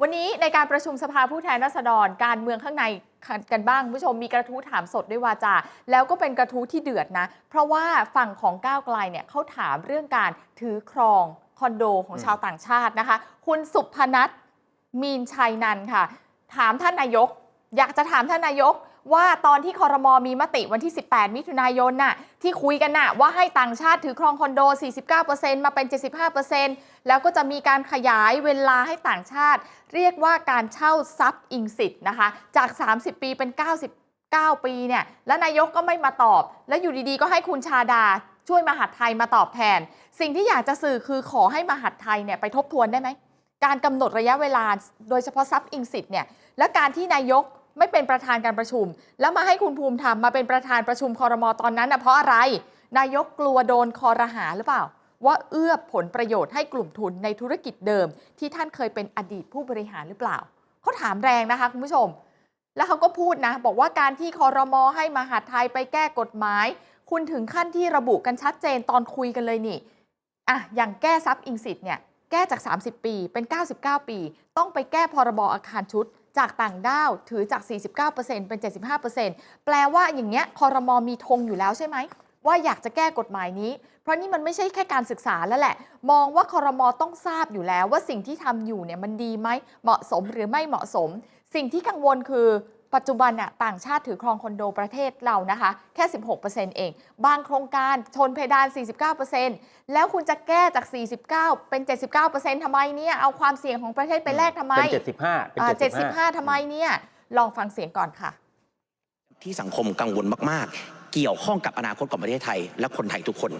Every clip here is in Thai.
วันนี้ในการประชุมสภาผู้แทนราษฎรการเมืองข้างในกันบ้างผู้ชมมีกระทู้ถามสดด้วยวาจาแล้วก็เป็นกระทู้ที่เดือดนะ เพราะว่าฝั่งของก้าวไกลเนี่ยเขาถามเรื่องการถือครองคอนโดของชาวต่างชาตินะคะ คุณสุพนัทมีนชัยนันค่ะ ถามท่านนายก อยากจะถามท่านนายก ว่าตอนที่คอรมอมีมติวันที่ 18 มิถุนายนน่ะที่คุยกันน่ะว่าให้ต่างชาติถือครองคอนโด 49%มาเป็น 75%แล้วก็จะมีการขยายเวลาให้ต่างชาติ เรียกว่าการเช่าซับอิงสิทธ์นะคะจาก 30 ปีเป็น 99 ปีเนี่ยแล้วนายกก็ไม่มาตอบ แล้วอยู่ดีๆ ก็ให้คุณชาดาช่วยมหาดไทยมาตอบแทน สิ่งที่อยากจะสื่อคือขอให้มหาดไทยเนี่ยไปทบทวนได้ไหมการกำหนดระยะเวลา โดยเฉพาะซับอิงสิทธ์เนี่ยและการที่นายก ไม่เป็นประธานการประชุม แล้วมาให้คุณภูมิธรรมมาเป็นประธานประชุมคอรมอตอนนั้นนะเพราะอะไร นายกกลัวโดนคอรหาหรือเปล่า ว่าเอื้อผลประโยชน์ให้กลุ่มทุนในธุรกิจเดิม ที่ท่านเคยเป็นอดีตผู้บริหารหรือเปล่าเขาถามแรงนะคะคุณผู้ชม แล้วเขาก็พูดนะ บอกว่าการที่คอรมอให้มหาดไทยไปแก้กฎหมาย คุณถึงขั้นที่ระบุกันชัดเจนตอนคุยกันเลยนี่อะอย่างแก้ซับอิงสิทธิ์เนี่ยแก้จาก 30 ปีเป็น 99 ปี ต้องไปแก้พรบอาคารชุด จากต่างด้าวถือจาก 49%เป็น 75%แปลว่าอย่างเงี้ยคอรมอมีธงอยู่แล้วใช่ไหมว่าอยากจะแก้กฎหมายนี้ เพราะนี่มันไม่ใช่แค่การศึกษาแล้วแหละ มองว่าคอรมอต้องทราบอยู่แล้วว่าสิ่งที่ทำอยู่เนี่ยมันดีไหมเหมาะสมหรือไม่เหมาะสม สิ่งที่กังวลคือปัจจุบันน่ะต่างชาติถือครองคอนโดประเทศเรานะคะ แค่ 16%เอง บางโครงการชนเพดาน 49%แล้วคุณจะแก้จาก 49 เป็น 79%ทำไมเนี่ย เอาความเสี่ยงของประเทศไปแลกทำไม เป็น 75 เป็นอ่า75 75ทำไมเนี่ย ลองฟังเสียงก่อนค่ะ ที่สังคมกังวลมาก ๆ เกี่ยวข้องกับอนาคตของประเทศไทย และคนไทยทุกคน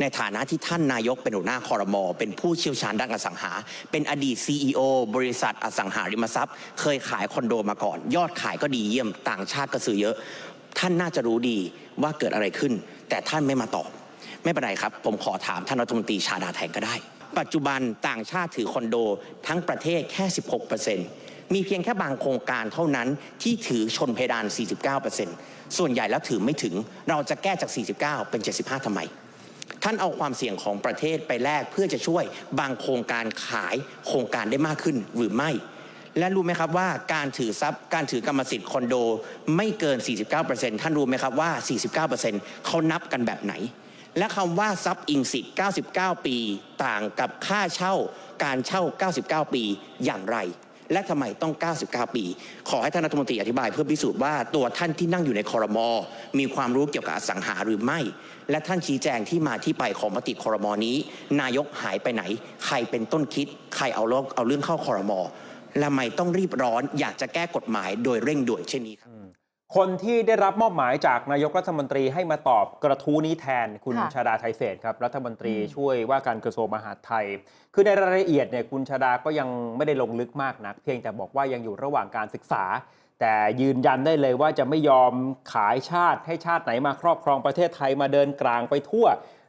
ในฐานะที่ท่านนายกเป็นหัวหน้าคอรมอเป็นผู้เชี่ยวชาญด้านอสังหา เป็นอดีต CEO บริษัทอสังหาริมทรัพย์ เคยขายคอนโดมาก่อน ยอดขายก็ดีเยี่ยมต่างชาติก็ซื้อเยอะ ท่านน่าจะรู้ดีว่าเกิดอะไรขึ้น แต่ท่านไม่มาตอบไม่เป็นไรครับ ผมขอถามท่านรัฐมนตรีชาดาแทนก็ได้ ปัจจุบันต่างชาติถือคอนโดทั้งประเทศแค่ 16% มีเพียงแค่บางโครงการเท่านั้นที่ถือชนเพดาน 49%ส่วนใหญ่แล้วถือไม่ถึง เราจะแก้จาก 49 เป็น 75ทำไม ท่านเอาความเสี่ยงของประเทศไปแลกเพื่อจะช่วยบางโครงการขายโครงการได้มากขึ้นหรือไม่ และรู้ไหมครับว่าการถือทรัพย์การถือกรรมสิทธิ์คอนโดไม่เกิน 49%ท่านรู้ไหมครับว่า 49%เขานับกันแบบไหนและคำว่าทรัพย์อิงสิทธิ์99 ปี ต่างกับค่าเช่าการเช่า 99 ปีอย่างไร และทำไมต้อง 99 ปี ขอให้ท่านรัฐมนตรีอธิบายเพื่อพิสูจน์ว่าตัวท่านที่นั่งอยู่ในคอรมอมีความรู้เกี่ยวกับสังหาหรือไม่ และท่านชี้แจงที่มาที่ไปของมติคอรมอนี้ นายกหายไปไหน ใครเป็นต้นคิด ใครเอาเรื่องเอาเรื่องเข้าคอรมอและทำไมต้องรีบร้อนอยากจะแก้กฎหมายโดยเร่งด่วนเช่นนี้ครับ คนที่ได้รับมอบหมายจากนายกรัฐมนตรีให้มาตอบกระทู้นี้แทนคุณค่ะชาดาไทยเศษครับรัฐมนตรีอืมช่วยว่าการกระทรวงมหาดไทย คือในรายละเอียดเนี่ยคุณชาดาก็ยังไม่ได้ลงลึกมากนัก เพียงแต่บอกว่ายังอยู่ระหว่างการศึกษา แต่ยืนยันได้เลยว่าจะไม่ยอมขายชาติให้ชาติไหนมาครอบครองประเทศไทยมาเดินกลางไปทั่ว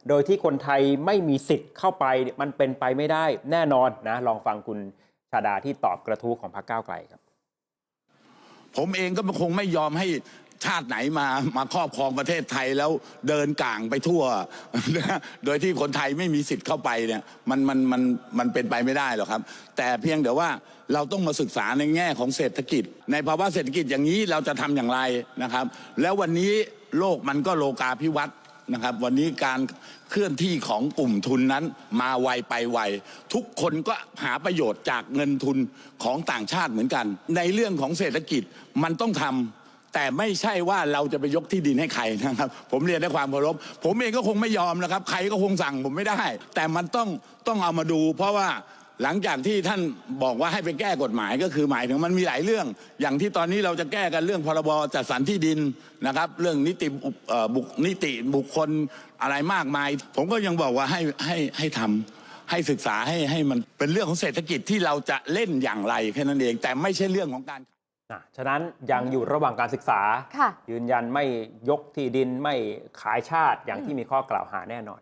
โดยที่คนไทยไม่มีสิทธิ์เข้าไปมันเป็นไปไม่ได้แน่นอนนะลองฟังคุณชาดาที่ตอบกระทู้ของพรรคก้าวไกลครับ ผมเองก็คงไม่ยอมให้ชาติไหนมามาครอบครองประเทศไทยแล้วเดินก่างไปทั่ว โดยที่คนไทยไม่มีสิทธิ์เข้าไปเนี่ยมันมันมันมันเป็นไปไม่ได้หรอกครับ แต่เพียงแต่ว่าเราต้องมาศึกษาในแง่ของเศรษฐกิจ ในภาวะเศรษฐกิจอย่างนี้เราจะทำอย่างไรนะครับ แล้ววันนี้โลกมันก็โลกาภิวัตน์ นะครับ วันนี้การเคลื่อนที่ของกลุ่มทุนนั้นมาไวไปไวทุกคนก็หาประโยชน์จากเงินทุนของต่างชาติเหมือนกัน ในเรื่องของเศรษฐกิจมันต้องทำแต่ไม่ใช่ว่าเราจะไปยกที่ดินให้ใครนะครับ ผมเรียนด้วยความเคารพผมเองก็คงไม่ยอมนะครับ ใครก็คงสั่งผมไม่ได้ แต่มันต้องต้องเอามาดู เพราะว่า หลังจากที่ท่านบอกว่าให้ไปแก้กฎหมายก็คือหมายถึงมันมีหลายเรื่อง อย่างที่ตอนนี้เราจะแก้กันเรื่องพรบจัดสรรที่ดินนะครับ เรื่องนิติบุเอ่อบุคนิติบุคคลอะไรมากมาย ผมก็ยังบอกว่าให้ให้ให้ทำให้ศึกษาให้ให้มันเป็นเรื่องของเศรษฐกิจที่เราจะเล่นอย่างไรแค่นั้นเองแต่ไม่ใช่เรื่องของการอะฉะนั้นยังอยู่ระหว่างการศึกษาค่ะยืนยันไม่ยกที่ดินไม่ขายชาติอย่างที่มีข้อกล่าวหาแน่นอน